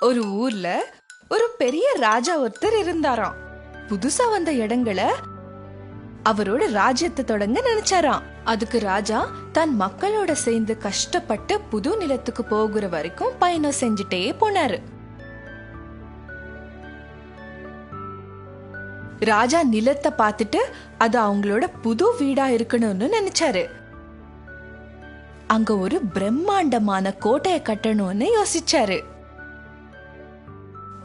ஒரு ஊர்ல ஒரு பெரிய ராஜா ஒருத்தர் இருந்தாராம். புதுசா வந்த இடங்களை அவரோட ராஜ்யத்தை தொடங்க நினைச்சாராம். அதுக்கு ராஜா தன் மக்களோட சேர்ந்து கஷ்டப்பட்டு புது நிலத்துக்கு போகிற வரைக்கும் பயணம் செஞ்சுட்டே போனாரு. ராஜா நிலத்தை பார்த்துட்டு அது அவங்களோட புது வீடா இருக்கணும்னு நினைச்சாரு. அங்க ஒரு பிரம்மாண்டமான கோட்டையை கட்டணும்னு யோசிச்சாரு.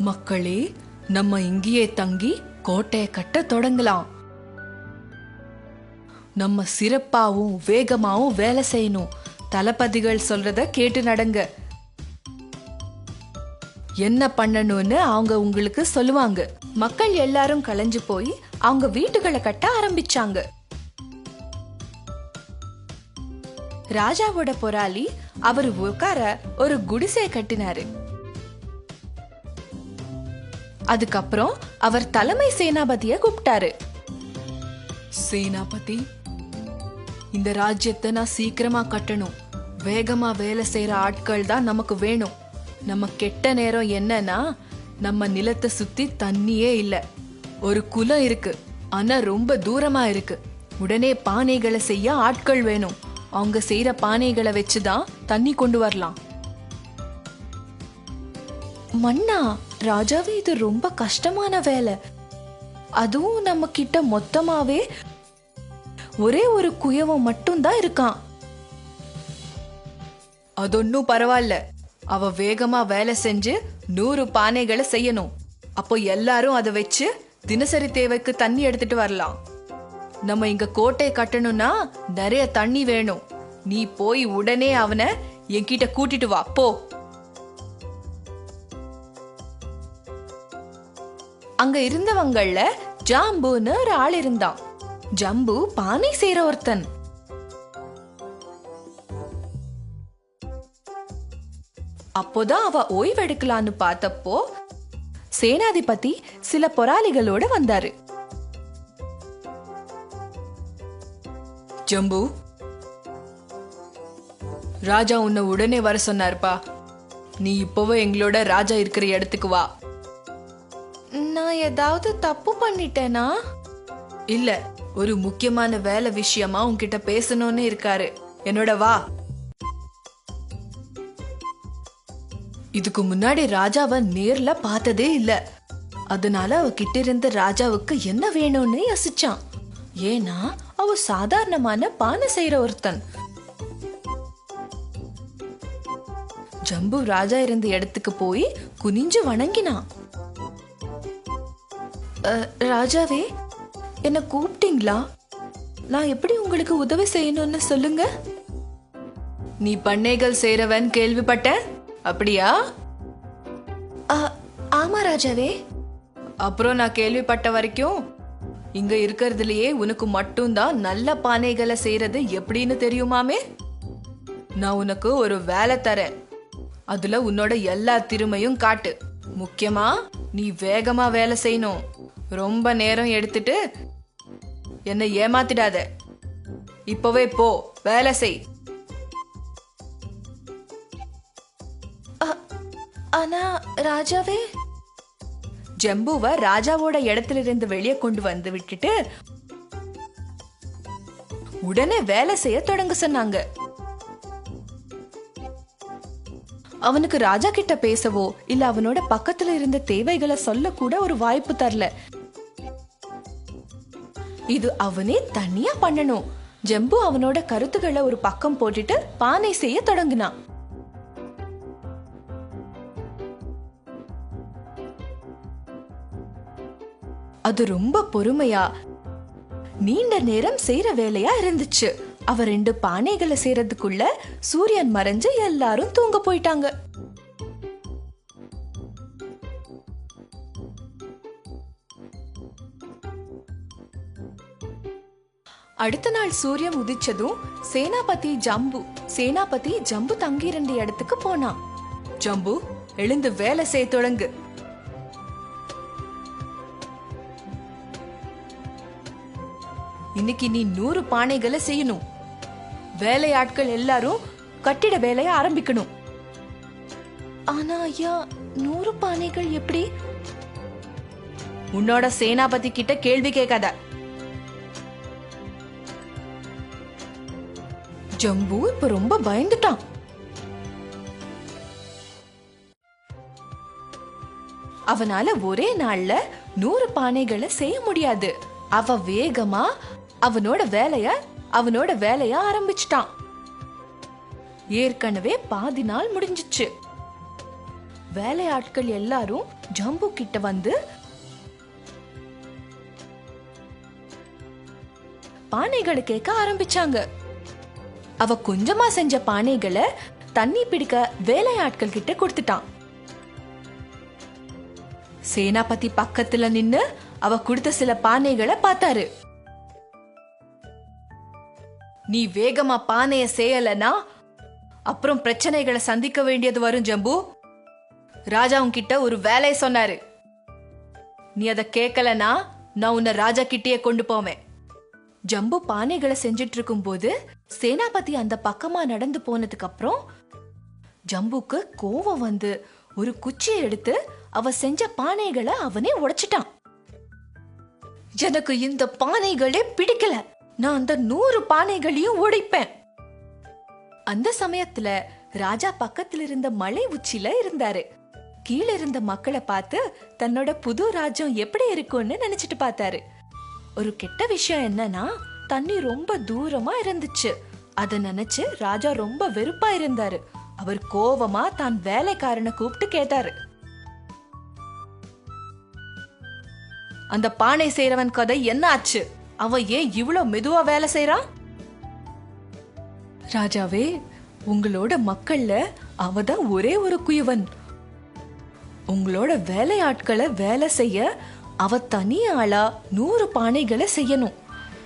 மக்களே நம்ம இங்கேயே தங்கி கோட்டையை கட்ட தொடங்கலாம். நம்ம சிறப்பாகவும் வேகமாகவும் வேலை செய்யணும். தளபதிகள் சொல்றத கேட்டு நடங்க. என்ன பண்ணணும்னு அவங்க உங்களுக்கு சொல்லுவாங்க. மக்கள் எல்லாரும் கலைஞ்சு போய் அவங்க வீட்டுகளை கட்ட ஆரம்பிச்சாங்க. ராஜாவோட போராளி அவர் உட்கார ஒரு குடிசை கட்டினாரு. அதுக்கப்புறம் அவர் தலைமை சேனாபதிய கூப்பிட்டாரு. சேனாபதி இந்த ராஜ்யத்தை நான் சீக்கிரமா கட்டணும். வேகமா வேலை செய்யற ஆட்கள் தான் நமக்கு வேணும். நம்ம கெட்ட நேரம் என்னன்னா நம்ம நிலத்தை சுத்தி தண்ணியே இல்ல. ஒரு குளம் இருக்கு. ஆனா ரொம்ப தூரமா இருக்கு. உடனே பானைகளை செய்ய ஆட்கள் வேணும். அவங்க செய்யற பானைகளை வச்சுதான் தண்ணி கொண்டு வரலாம். மன்னா ராஜாவே இது ரொம்ப கஷ்டமான வேலை. அதுவும் நம்ம கிட்ட மொத்தமாவே ஒரே ஒரு குயவன் மட்டும்தான் இருக்கான். அதொன்னும் பரவாயில்ல. அவ வேகமா வேலை செஞ்சு நூறு பானைகளை செய்யணும். அப்போ எல்லாரும் அதை வச்சு தினசரி தேவைக்கு தண்ணி எடுத்துட்டு வரலாம். நம்ம இங்க கோட்டை கட்டணும்னா நிறைய தண்ணி வேணும். நீ போய் உடனே அவனை என்கிட்ட கூட்டிட்டு வா. போ. அங்க இருந்தவங்கள ஜாம்புன்னு ஒரு ஆள் இருந்தான். ஜம்பு பானை செய்யற ஒருத்தன். அப்போதான் அவ ஓய்வெடுக்கலான்னு பார்த்தப்போ சேனாதிபதி சில பொறாளிகளோட வந்தாரு. ஜம்பு ராஜா உன்னை உடனே வர சொன்னாருப்பா. நீ இப்போவே எங்களோட ராஜா இருக்கிற இடத்துக்கு வா. நான் ஏதாவது தப்பு பண்ணிட்டேனா? இல்ல ஒரு முக்கியமான வேலை விஷயமா உன்கிட்ட பேசணும்னு இருக்காரு. என்னோட வா. இதுக்கு முன்னாடி ராஜாவை நேர்ல பார்த்ததே இல்ல. அதனால அவ கிட்ட இருந்த ராஜாவுக்கு என்ன வேணும்னு யோசிச்சான். ஏன்னா அவ சாதாரணமான பானை செய்யற ஒருத்தன். ஜம்பு ராஜா இருந்த இடத்துக்கு போய் குனிஞ்சு வணங்கினான். ராஜாவே என்ன கூப்பிட்டீங்களா? நான் எப்படி உங்களுக்கு உதவி செய்யணும்னு சொல்லுங்க. நீ பண்ணைகள் செய்றவன் கேள்விப்பட்டேன் அப்படியா? ஆமா ராஜாவே. அப்புறம் நான் கேள்விப்பட்ட வரைக்கும் இங்க இருக்கிறதுலயே உனக்கு மட்டும்தான் நல்ல பானைகளை செய்யறது எப்படின்னு தெரியுமாமே? நான் உனக்கு ஒரு வேலை தரேன். அதுல உன்னோட எல்லா திறமையும் காட்டு. முக்கியமா நீ வேகமா வேலை செய்யணும். ரொம்ப நேரம் எடுத்துட்டு என்னை ஏமாத்திடாத. இப்பவே போ வேலை செய். ஆனா ராஜாவே? ஜம்புவ ராஜாவோட இடத்துல இருந்து வெளியே கொண்டு வந்து விட்டுட்டு உடனே வேலை செய்ய தொடங்க சொன்னாங்க. அவனுக்கு ராஜா கிட்ட பேசவோ இல்ல அவனோட பக்கத்துல இருந்த தேவைகளை சொல்ல கூட ஒரு வாய்ப்பு தரல. இது அவனே தனியா பண்ணணும். ஜம்பு அவனோட கருத்துக்களை ஒரு பக்கம் போட்டுட்டு பானை செய்ய தொடங்கினான். அது ரொம்ப பொறுமையா நீண்ட நேரம் செய்யற வேலையா இருந்துச்சு. அவ ரெண்டு பானைகளை செய்யறதுக்குள்ள சூரியன் மறைஞ்சு எல்லாரும் தூங்க போயிட்டாங்க. அடுத்த நாள் சூரியன் உதிச்சதும் சேனாபதி ஜம்பு சேனாபதி ஜம்பு தங்கியிருந்த இடத்துக்கு போனான். ஜம்பு எழுந்து வேலை செய்ய தொடங்கு. இன்னைக்கு நீ நூறு பானைகளை செய்யணும். வேலையாட்கள் எல்லாரும் கட்டிட வேலையை ஆரம்பிக்கணும். ஆனா ஐயா நூறு பானைகள் எப்படி? உன்னோட சேனாபதி கிட்ட கேள்வி கேட்காத. ஜம்பு இப்ப ரொம்ப பயந்துட்டான். அவனால ஒரே நாள்ல நூறு பானைகளை செய்ய முடியாது. அவ வேகமா அவனோட வேலைய அவனோட வேலைய ஆரம்பிச்சிட்டான். ஏற்கனவே பாதி நாள் முடிஞ்சிச்சு. வேலையாட்கள் எல்லாரும் ஜம்பு கிட்ட வந்து பானைகளை கேட்க ஆரம்பிச்சாங்க. அவ கொஞ்சமா செஞ்ச பானைகளை தண்ணி பிடிக்க வேலையாட்கள் கிட்ட கொடுத்துட்டான். சேனாபதி பக்கத்துல நின்னு அவ கொடுத்த சில பானைகளை பார்த்தாரு. நீ வேகமா பானைய செய்யலனா அப்புறம் பிரச்சனைகளை சந்திக்க வேண்டியது வரும் ஜம்பு. ராஜா உன்கிட்ட ஒரு வேலையை சொன்னாரு. நீ அதை கேட்கலனா நான் உன்னை ராஜா கிட்டேயே கொண்டு போவேன். ஜம்பு பானைகளை செஞ்சிட்டு இருக்கும்போது சேனாபதி அந்த பக்கமா நடந்து போனதுக்கு அப்புறம் ஜம்புக்கு கோவம் வந்து ஒரு குச்சியை எடுத்து அவ செஞ்ச பானைகளை அவனே உடைச்சிட்டான். எனக்கு இந்த பானைகளே பிடிக்கல. நான் அந்த நூறு பானைகளையும் உடைப்பேன். அந்த சமயத்துல ராஜா பக்கத்துல இருந்த மலை உச்சில இருந்தாரு. கீழே இருந்த மக்களை பார்த்து தன்னோட புது ராஜ்யம் எப்படி இருக்கும்னு நினைச்சிட்டு பார்த்தாரு. ஒரு கெட்ட விஷயம் என்னன்னா தண்ணி ரொம்ப தூரமா இருந்துச்சு. அத நினைச்சு ராஜா ரொம்ப வெறுப்பா இருந்தாரு. அவர் கோவமா தான் வேலைக்காரனை கூப்பிட்டு கேட்டாரு. அந்த பானை செய்யறவன் கதை என்ன ஆச்சு? அவன் ஏன் இவ்வளவு மெதுவா வேலை செய்யறான் ராஜாவே உங்களோட மக்கள்ல அவதான் ஒரே ஒரு குயவன். உங்களோட வேலையாட்களை வேலை செய்ய அவ தனி ஆளா நூறு பானைகளை செய்யணும்.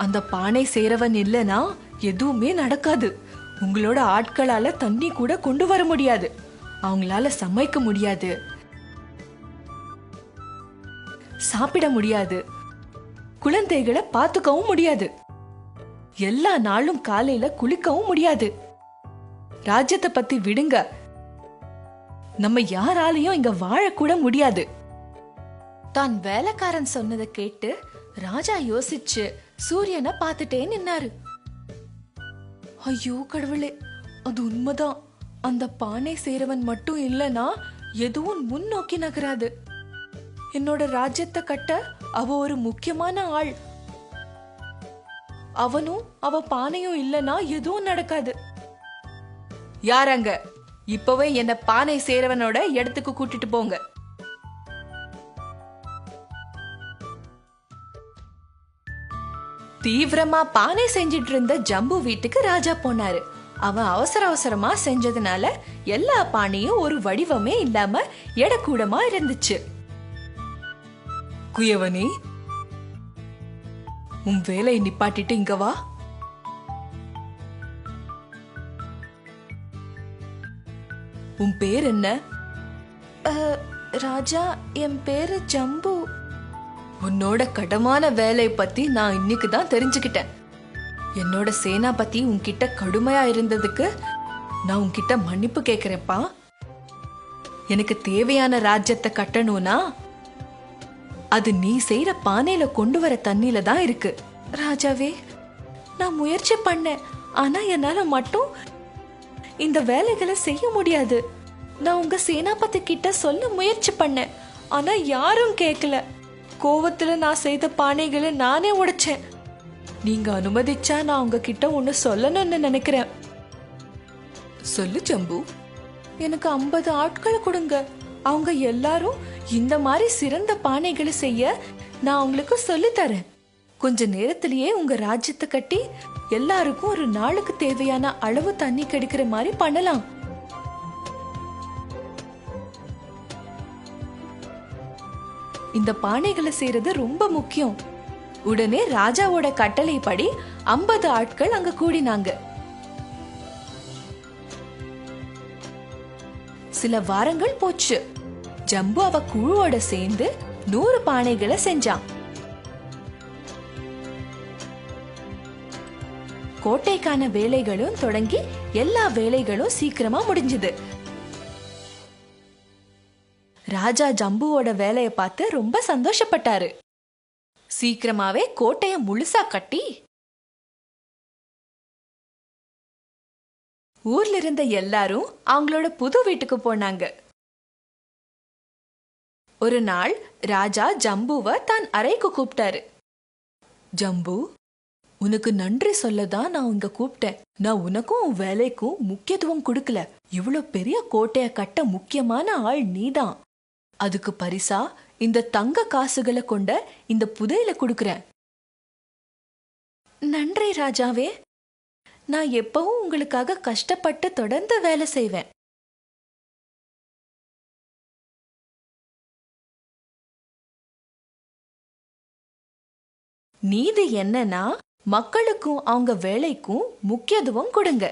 அந்த பானை சேரவன் இல்லனா எதுவுமே நடக்காது. உங்களோட ஆட்களால தண்ணி கூட கொண்டு வர முடியாது. அவங்களால சமைக்க முடியாது. சாப்பிட முடியாது. குழந்தைகளை பார்த்துக்கவும் முடியாது. எல்லா நாளும் காலையில குளிக்கவும் முடியாது. ராஜ்யத்தை பத்தி விடுங்க. நம்ம யாராலையும் இங்க வாழக்கூட முடியாது. தான் வேலைக்காரன் சொன்னதை கேட்டு ராஜா யோசிச்சு சூரியனை பார்த்துட்டே நின்னாரு. ஐயோ கடவுளே அது உண்மைதான். அந்த பானை சேரவன் மட்டும் இல்லனா எதுவும் முன்னோக்கி நகராது. என்னோட ராஜ்யத்தை கட்ட அவ ஒரு முக்கியமான ஆள். அவனும் அவ பானையும் இல்லனா எதுவும் நடக்காது. யாரங்க இப்பவே என்ன பானை சேரவனோட இடத்துக்கு கூட்டிட்டு போங்க. தீவிரமா பானை செஞ்சிட்டு இருந்த ஜம்பு வீட்டுக்கு ராஜா போனாரு. அவன் அவசர அவசரமா செஞ்சதுனால எல்லா பானையும் ஒரு வடிவமே இல்லாம எடக்கூடமா இருந்துச்சு. குயவனே உன் வேலையை நிப்பாட்டிட்டு இங்க வா. உன் பேர் என்ன? ராஜா என் பேரு ஜம்பு. உன்னோட கடமான வேலையை பத்தி நான் இன்னைக்கு தான் தெரிஞ்சுக்கிட்டேன். என்னோட சேனாபதி உன்கிட்ட கடுமையா இருந்ததுக்கு நான் உன்கிட்ட மன்னிப்பு கேக்குறேன்ப்பா. எனக்கு தேவையான ராஜ்யத்தை கட்டணும்னா அது நீ செய்யற பானையில கொண்டு வர தண்ணியில தான் இருக்கு. ராஜாவே நான் முயற்சி பண்ணேன். ஆனா என்னால மட்டும் இந்த வேலைகளை செய்ய முடியாது. நான் உங்க சேனாபதி கிட்ட சொல்ல முயற்சி பண்ணேன். ஆனா யாரும் கேட்கல கோவத்துல நான் செய்த பானைகளை நானே உடைச்சேன். நீங்க அனுமதிச்சா நான் உங்ககிட்ட ஒன்னு சொல்லணும்னு நினைக்கிறேன். சொல்லு ஜம்பு. எனக்கு ஐம்பது ஆட்களை கொடுங்க. அவங்க எல்லாரும் இந்த மாதிரி சிறந்த பானைகளை செய்ய நான் அவங்களுக்கு சொல்லித் தரேன். கொஞ்ச நேரத்திலேயே உங்க ராஜ்யத்தை கட்டி எல்லாருக்கும் ஒரு நாளுக்கு தேவையான அளவு தண்ணி கிடைக்கிற மாதிரி பண்ணலாம். இந்த பானைகளை செய்யறது ரொம்ப முக்கியம். உடனே ராஜாவோட கட்டளைப்படி ஐம்பது ஆட்கள் அங்க கூடினாங்க. சில வாரங்கள் போச்சு. ஜம்பு அவ குழுவோட சேர்ந்து நூறு பானைகளை செஞ்சான். கோட்டைக்கான வேலைகளும் தொடங்கி எல்லா வேலைகளும் சீக்கிரமா முடிஞ்சது. ராஜா ஜம்புவோட வேலையை பார்த்து ரொம்ப சந்தோஷப்பட்டாரு. சீக்கிரமாவே கோட்டைய முழுசா கட்டி ஊர்ல இருந்த எல்லாரும் அவங்களோட புது வீட்டுக்கு போனாங்க. ஒரு நாள் ராஜா ஜம்புவ தான் அறைக்கு கூப்பிட்டாரு ஜம்பு உனக்கு நன்றி சொல்லதான் நான் இங்க கூப்பிட்டேன் நான் உனக்கும் உன் வேலைக்கும் முக்கியத்துவம் கொடுக்கல. இவ்வளோ பெரிய கோட்டையை கட்ட முக்கியமான ஆள் நீதான். அதுக்கு பரிசா இந்த தங்க காசுகளை கொண்ட இந்த புதையில கொடுக்கறேன். நன்றி ராஜாவே. நான் எப்பவும் உங்களுக்காக கஷ்டப்பட்டு தொடர்ந்து வேலை செய்வேன். நீதி என்னன்னா மக்களுக்கும் அவங்க வேலைக்கும் முக்கியத்துவம் கொடுங்க.